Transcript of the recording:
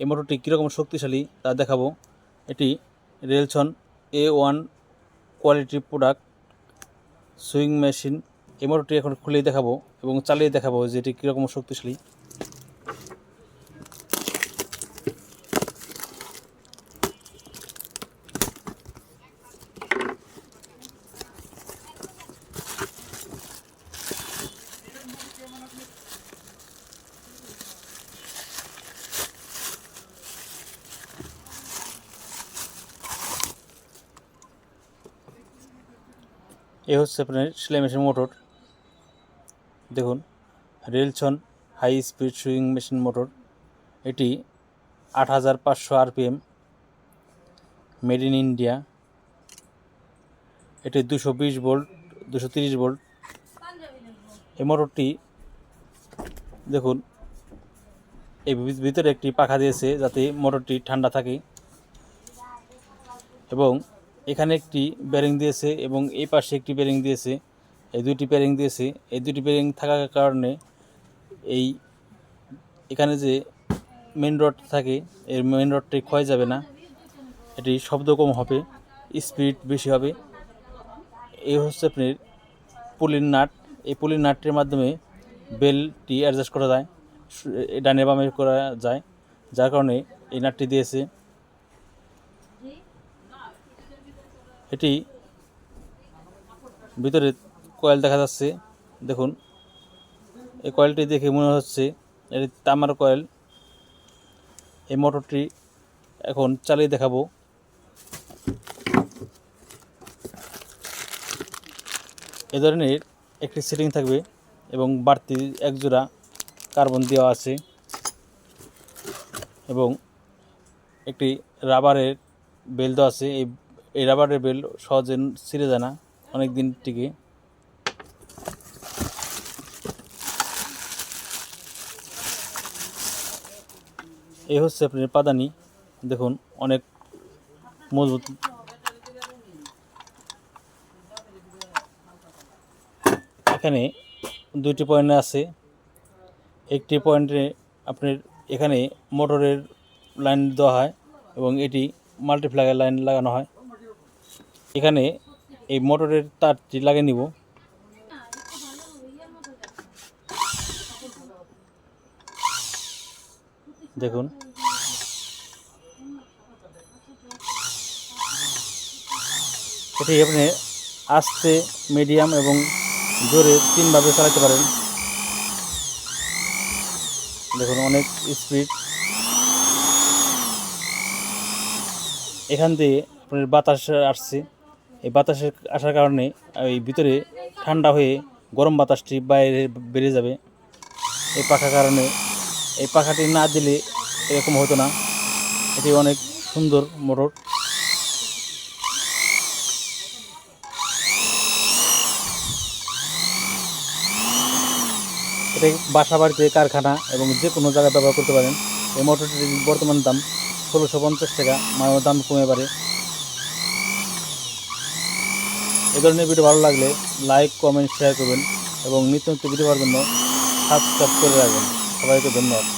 এই মোটরটি কীরকম শক্তিশালী তা দেখাবো। এটি Relson A one quality product sewing machine এই মোটরটি এখন খুলেই দেখাবো এবং চালিয়ে দেখাবো যে এটি কীরকম শক্তিশালী। এ হচ্ছে আপনার সেলাই মেশিন মোটর। দেখুন Relson high speed sewing machine motor. এটি আট হাজার পাঁচশো আরপিএম, মেড ইন ইন্ডিয়া। এটি দুশো বিশ ভোল্ট, দুশো তিরিশ ভোল্ট। এই মোটরটি, দেখুন, এই ভিতরে একটি পাখা দিয়েছে যাতে মোটরটি ঠান্ডা থাকে। এবং এখানে একটি বেরিং দিয়েছে এবং এই পাশে একটি বেরিং দিয়েছে, এই দুটি বেরিং দিয়েছে। এই দুটি বেরিং থাকার কারণে এই এখানে যে মেন রড থাকে, এর মেন রডটি ক্ষয় যাবে না। এটি শব্দ কম হবে স্পিড বেশি হবে। এই হচ্ছে আপনার পুলির নাট। এই পুলির নাটটির মাধ্যমে বেলটি অ্যাডজাস্ট করা যায় ডানে বামে করা যায়, যার কারণে এই নাটটি দিয়েছে। এটি ভিতরে কয়েল দেখা যাচ্ছে। দেখুন, এই কয়েলটি দেখে মনে হচ্ছে এটি তামার কয়েল এই মোটরটি এখন চালিয়ে দেখাবো। এ ধরনের একটি সেটিং থাকবে এবং বাড়তি এক জোড়া কার্বন দেওয়া আছে এবং একটি রাবারের বেল দেওয়া আছে। এই এই রাবারের বেল সহজে ছিঁড়ে যায় না অনেক দিন টিকে। এই হচ্ছে আপনার পাদানি। দেখুন, অনেক মজবুত। এখানে দুইটি পয়েন্ট আছে। একটি পয়েন্টে আপনার এখানে মোটরের লাইন দেওয়া হয় এবং এটি মাল্টিপ্লাগের লাইন লাগানো হয়। এখানে এই মোটরের তারটি লাগিয়ে নিব। দেখুন। এটি আপনি আস্তে, মিডিয়াম এবং জোরে তিনভাবে চালাতে পারেন। দেখুন, অনেক স্পিড। এখান দিয়ে আপনার বাতাস আসছে। এই বাতাসের আসার কারণে এই ভিতরে ঠান্ডা হয়ে গরম বাতাসটি বাইরে বেড়ে যাবে। এই পাখার কারণে এই পাখাটি না দিলে এরকম হতো না। এটি অনেক সুন্দর মোটর। এটি বাসা, বাড়িতে, কারখানা এবং যে কোনো জায়গায় ব্যবহার করতে পারেন। এই মোটরটির বর্তমান দাম ষোলোশো পঞ্চাশ টাকা দাম কমে পারে এ ধরনের ভিডিও ভালো লাগলে লাইক কমেন্ট শেয়ার করবেন এবং নিত্য নিত্য ভিডিও পাওয়ার জন্য সাবস্ক্রাইব করে রাখবেন। সবাইকে ধন্যবাদ।